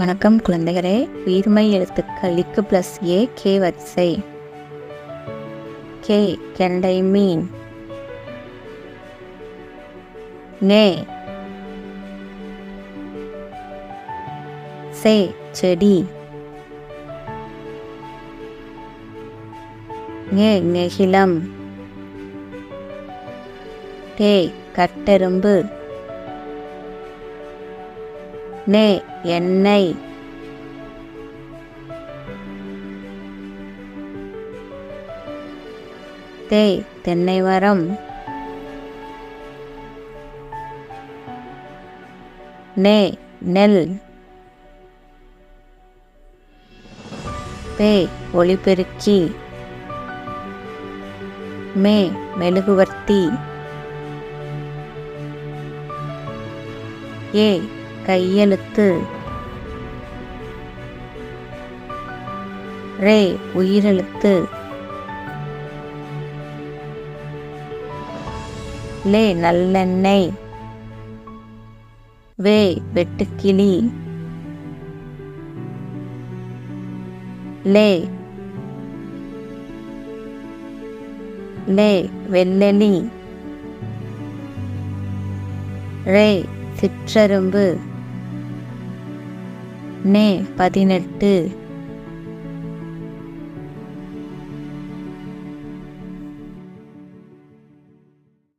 வணக்கம் குழந்தைகளே. உயிர்மை எழுத்துக்களிக்கு பிளஸ் ஏ கே வரிசை. கே கெண்டை மீன். நே. சே செடி. நே நெகிலம் டே கட்டெரும்பு. நே என்னை. தே தென்னை மரம் நே நெல். பே ஒளிபெருக்கி. மே மெழுகுவர்த்தி. ஏ கையெழுத்து. ரே உயிரெழுத்து. லே நல்லெண்ணெய். வே வெட்டுக்கிளி. லே லே வெள்ளெலி. ரே சிற்றரும்பு. நே பதினெட்டு.